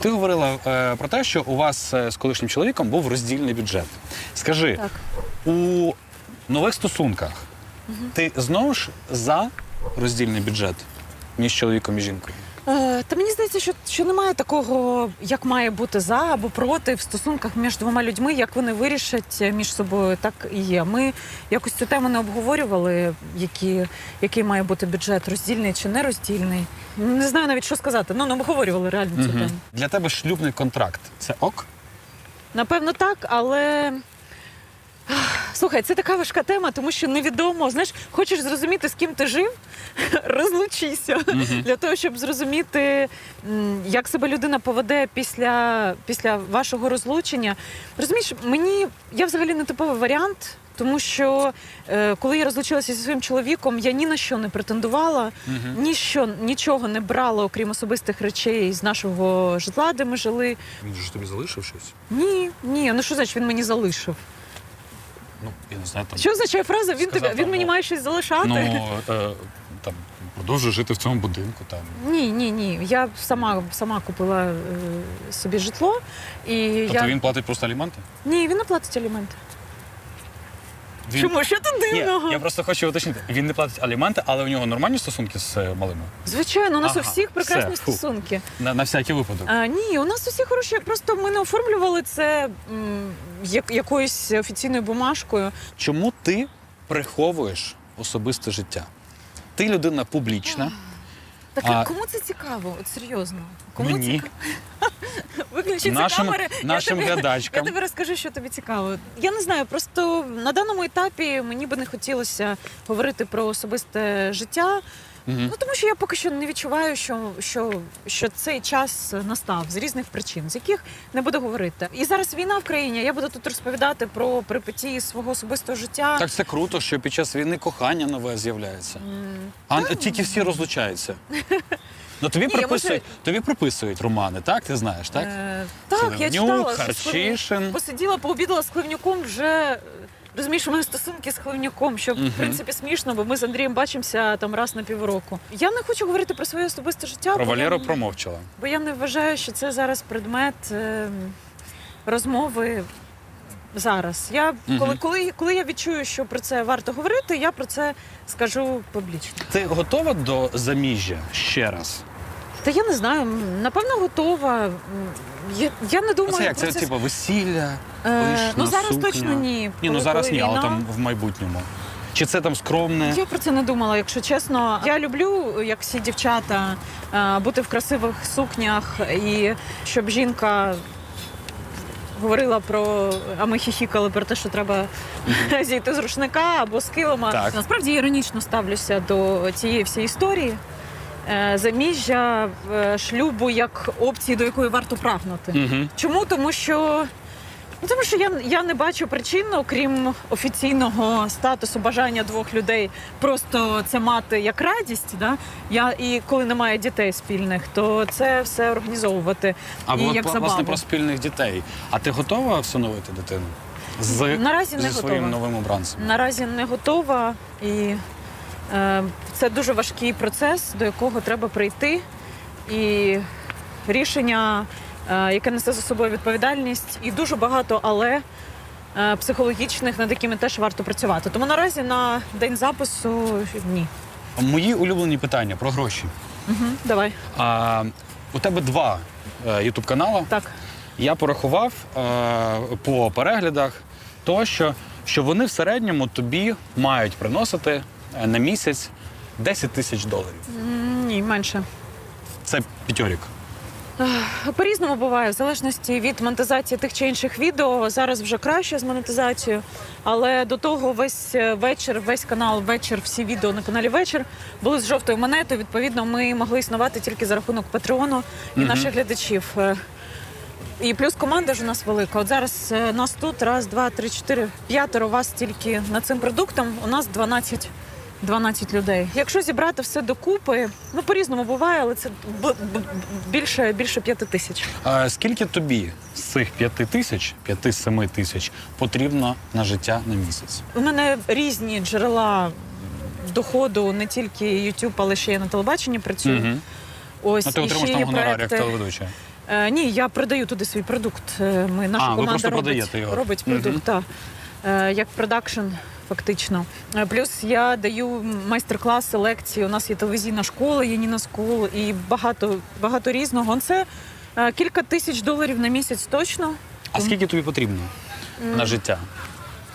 Ти говорила е, про те, що у вас е, з колишнім чоловіком був роздільний бюджет. Скажи, Так. у нових стосунках ти знову ж за роздільний бюджет між чоловіком і жінкою? Е, Та мені здається, що, що немає такого, як має бути за або проти в стосунках між двома людьми, як вони вирішать між собою, так і є. Ми якось цю тему не обговорювали, які, який має бути бюджет, роздільний чи не роздільний. Не знаю навіть, що сказати. Ну, не обговорювали реально цю тему. Для тебе шлюбний контракт це ок? Напевно, так, але. Слухай, це така важка тема, тому що невідомо. Знаєш, хочеш зрозуміти, з ким ти жив, розлучися для того, щоб зрозуміти, м, як себе людина поведе після, після вашого розлучення. Розумієш, мені я взагалі не типовий варіант. Тому що е, коли я розлучилася зі своїм чоловіком, я ні на що не претендувала, ніщо, нічого не брала, окрім особистих речей з нашого житла, де ми жили. Він ж тобі залишив щось? Ні, ні, ну що значить він мені залишив? Ну, я не знаю, там. Що означає фраза? Він Сказав, тебе він там, мені ну, має щось залишати? Ну, е, там, продовжує жити в цьому будинку. Там. Ні, ні, ні. Я сама сама купила е, собі житло і Тобто я він платить просто аліменти? ні, він не платить аліменти. Він... Чому що тут Ні, дивного? я просто хочу уточнити. Він не платить аліменти, але у нього нормальні стосунки з е, малими? Звичайно, у нас Ага, у всіх прекрасні все, фу. стосунки. На, на всякий випадок. А, ні, у нас усі хороші. Просто ми не оформлювали це м, як, якоюсь офіційною бумажкою. Чому ти приховуєш особисте життя? Ти людина публічна. Так А- кому це цікаво? От серйозно. Кому Мені. цікаво? Виключи Нашим- камери. нашим я тобі, глядачкам. Я тобі розкажу, що тобі цікаво. Я не знаю, просто на даному етапі мені би не хотілося говорити про особисте життя. Мгм. Ну тому що я поки що не відчуваю, що, що, що цей час настав з різних причин, з яких не буду говорити. І зараз війна в країні. Я буду тут розповідати про перипетії свого особистого життя. Так це круто, що під час війни кохання нове з'являється. М, А тільки всі розлучаються. Ну тобі Ні, я приписують, тобі приписують романи, так? Ти знаєш, так? Е, так, я читала. що Скливнюк- Харчишин. Посиділа, пообідала з Хливнюком вже. е, Розумієш, у мене стосунки з Хливнюком, що Мгм. в принципі смішно, бо ми з Андрієм бачимося там раз на півроку. Я не хочу говорити про своє особисте життя, Про бо, Валеру я, промовчала. бо я не вважаю, що це зараз предмет е, розмови зараз. Я Мгм. коли, коли, коли я відчую, що про це варто говорити, я про це скажу публічно. Ти готова до заміжжя ще раз? Та я не знаю, напевно, готова. Я, я не думаю, це як це про це типу весілля, Е, пишна ну зараз сукня. точно ні. Ні, ну зараз ні, але там в майбутньому. Чи це там скромне? Я про це не думала, якщо чесно. Я люблю, як всі дівчата, е, бути в красивих сукнях і щоб жінка. Говорила про, а ми хіхікали про те, що треба зійти з рушника або з килима. Так. Насправді я іронічно ставлюся до цієї всієї історії. Е, Заміжжя е, шлюбу як опції, до якої варто прагнути. Угу. Чому? Тому що. Ну, тому що я, я не бачу причин, окрім офіційного статусу бажання двох людей просто це мати як радість. Да? Я, і коли немає дітей спільних, то це все організовувати. А і от, як власне про спільних дітей. А ти готова всиновити дитину? З, Наразі не зі своїм готова. новим обранцем? Наразі не готова, і е, це дуже важкий процес, до якого треба прийти. І рішення, яке несе за собою відповідальність, і дуже багато але е, психологічних, над якими теж варто працювати. Тому наразі на день запису ні. Мої улюблені питання про гроші. Угу, давай. А, у тебе два ютуб канали. Так. Я порахував е, по переглядах то, що, що вони в середньому тобі мають приносити е, на місяць 10 тисяч доларів. Ні, менше. Це п'ятьорік. По-різному буває, в залежності від монетизації тих чи інших відео. Зараз вже краще з монетизацією, але до того весь е, вечір, весь канал вечір, всі відео на каналі вечір були з жовтою монетою. Відповідно, ми могли існувати тільки за рахунок Патреону і Мгм. наших глядачів. Е, І плюс команда ж у нас велика. От зараз е, нас тут раз, два, три, чотири, п'ятеро вас тільки над цим продуктом. У нас 12 12 людей. Якщо зібрати все докупи, ну по-різному буває, але це більше, більше п'яти тисяч. А скільки тобі з цих 5 тисяч, 5-7 тисяч потрібно на життя на місяць? У мене різні джерела доходу, не тільки YouTube, але ще я на телебаченні працюю. Угу. Ось Ну, ти отримаєш там гонорар як телеведуча. Е, ні, я продаю туди свій продукт. Е, Ми, наша А, ви команда просто робить, продаєте його. робить продукт, так. Е, як продакшн, фактично. Е, Плюс я даю майстер-класи, лекції. У нас є телевізійна школа, є Ніна Скул і багато, багато різного. Це е, кілька тисяч доларів на місяць точно. А скільки тобі потрібно на життя?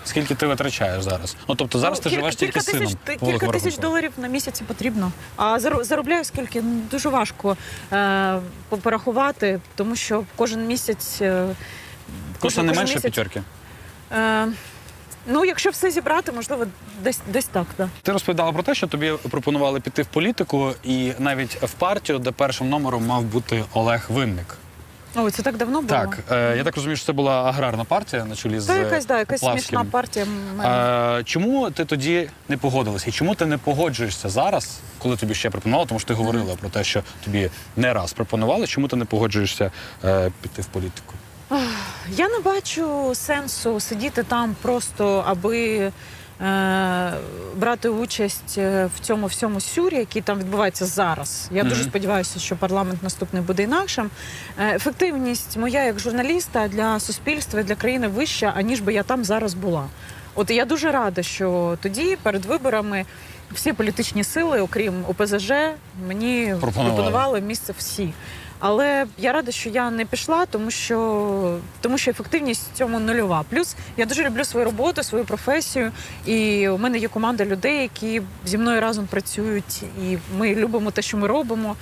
Скільки ти витрачаєш зараз? Ну тобто зараз Ну, ти кілька- живеш тільки з сином. тисяч, ти- кілька тисяч доларів на місяць потрібно. А заробляю скільки? Ну, Дуже важко е, порахувати, тому що кожен місяць. Е, Коштує не кожен менше місяць, п'ятерки. Е, ну, якщо все зібрати, можливо, десь, десь так. Да. Ти розповідала про те, що тобі пропонували піти в політику, і навіть в партію, де першим номером мав бути Олег Винник. Ой, це так давно було. Так, е, я так розумію, що це була аграрна партія на чолі з Це якась, да, якась Поплавським. смішна партія. Е, чому ти тоді не погодилася? І чому ти не погоджуєшся зараз, коли тобі ще пропонували? Тому що ти говорила про те, що тобі не раз пропонували. Чому ти не погоджуєшся е, піти в політику? Я не бачу сенсу сидіти там просто, аби е, брати участь е, в цьому всьому сюрі, який там відбувається зараз. Я дуже сподіваюся, що парламент наступний буде інакшим. Е, ефективність моя як журналіста для суспільства і для країни вища, аніж би я там зараз була. От я дуже рада, що тоді перед виборами. Всі політичні сили, окрім ОПЗЖ, мені Пропонували. пропонували місце всі. Але я рада, що я не пішла, тому що, тому що ефективність в цьому нульова. Плюс я дуже люблю свою роботу, свою професію. І у мене є команда людей, які зі мною разом працюють, і ми любимо те, що ми робимо.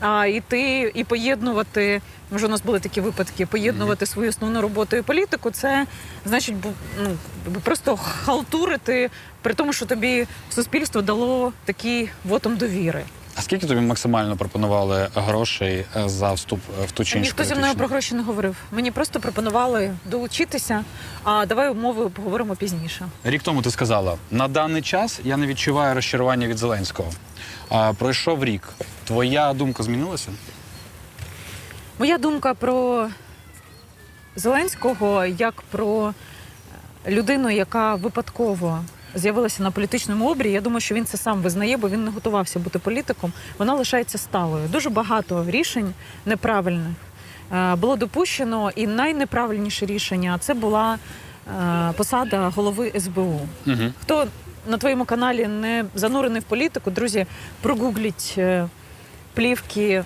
А йти і поєднувати, вже у нас були такі випадки, поєднувати свою основну роботу і політику, це значить ну, просто халтурити, при тому, що тобі суспільство дало такий вотом довіри. А скільки тобі максимально пропонували грошей е, за вступ е, в ту чи іншу Ніхто зі мною політичну? про гроші не говорив. Мені просто пропонували долучитися, а давай умови поговоримо пізніше. Рік тому ти сказала: на даний час я не відчуваю розчарування від Зеленського. А, пройшов рік. Твоя думка змінилася? Моя думка про Зеленського як про людину, яка випадково з'явилася на політичному обрії. Я думаю, що він це сам визнає, бо він не готувався бути політиком. Вона лишається сталою. Дуже багато рішень неправильних е, було допущено, і найнеправильніше рішення це була е, посада голови СБУ. Угу. Хто на твоєму каналі не занурений в політику, друзі, прогугліть е, плівки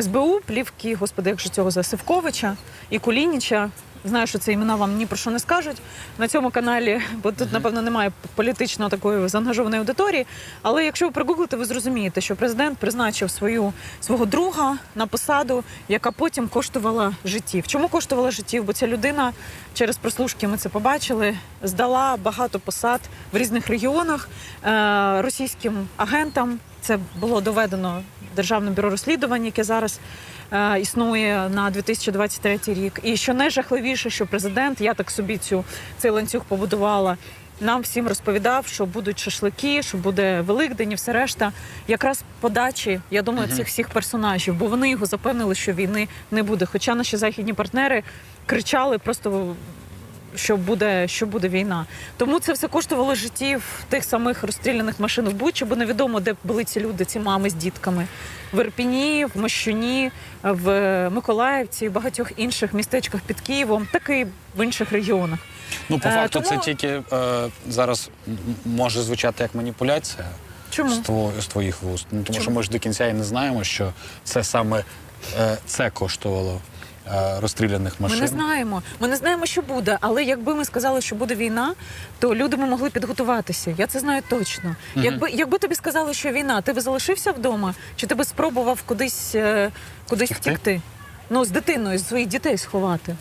СБУ, плівки, господи, як же цього за Сивковича і Кулініча. Знаю, що це імена вам ні про що не скажуть на цьому каналі, бо тут, напевно, немає політично такої заангажованої аудиторії. Але якщо ви прогуглите, ви зрозумієте, що президент призначив свою свого друга на посаду, яка потім коштувала життів. Чому коштувала життів? Бо ця людина через прослушки ми це побачили, здала багато посад в різних регіонах е, російським агентам. Це було доведено Державним бюро розслідувань, яке зараз існує на 2023 рік. І що найжахливіше, що президент, я так собі цю цей ланцюг побудувала. Нам всім розповідав, що будуть шашлики, що буде Великдень і все решта. Якраз подачі, я думаю, цих всіх персонажів, бо вони його запевнили, що війни не буде. Хоча наші західні партнери кричали просто. Що буде, що буде війна, тому це все коштувало життів тих самих розстріляних машин в Бучі, бо невідомо, де були ці люди, ці мами з дітками. В Ірпіні, в Мощуні, в Миколаївці, і багатьох інших містечках під Києвом, так і в інших регіонах. Ну, по Е, факту, тому- це тільки е, зараз може звучати як маніпуляція Чому? з, тво, з твоїх вуст. Ну, тому що ми ж до кінця і не знаємо, що це саме е, це коштувало е, розстріляних Ми не знаємо. Ми не знаємо, що буде. Але якби ми сказали, що буде війна, то люди би могли підготуватися. Я це знаю точно. Мгм. Якби якби тобі сказали, що війна, ти би залишився вдома, чи ти би спробував кудись, е, кудись втікти? Ну, з дитиною, з своїх дітей сховати.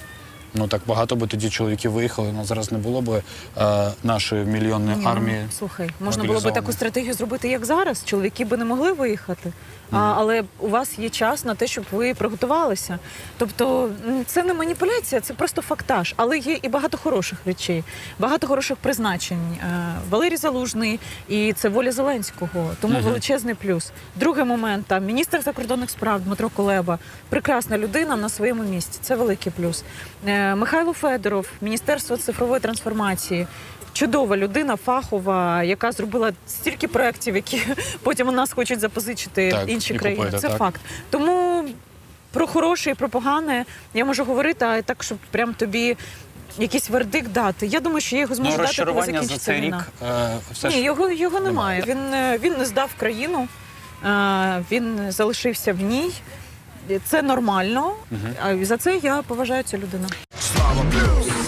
Ну так багато би тоді чоловіків виїхали. Ну зараз не було б е, нашої мільйонної Ні, ну, армії. Слухай, можна було би таку стратегію зробити, як зараз. Чоловіки би не могли виїхати. А, але у вас є час на те, щоб ви приготувалися. Тобто це не маніпуляція, це просто фактаж. Але є і багато хороших речей, багато хороших призначень. Е, Валерій Залужний і це воля Зеленського. Тому Мгм. величезний плюс. Другий момент там міністр закордонних справ Дмитро Колеба, прекрасна людина на своєму місці. Це великий плюс. Е, Михайло Федоров, Міністерство цифрової трансформації. Чудова людина, фахова, яка зробила стільки проєктів, які потім у нас хочуть запозичити Так, інші країни. купити, Це так. факт. Тому про хороше і про погане я можу говорити, а так, щоб прям тобі якийсь вердикт дати. Я думаю, що я його зможу Ну, дати, коли за закінчиться цей війна. рік е, все Ні, його, його немає. немає. Він, е, він не здав країну, е, він залишився в ній. Це нормально. А За це я поважаю цю людину. Слава плюс!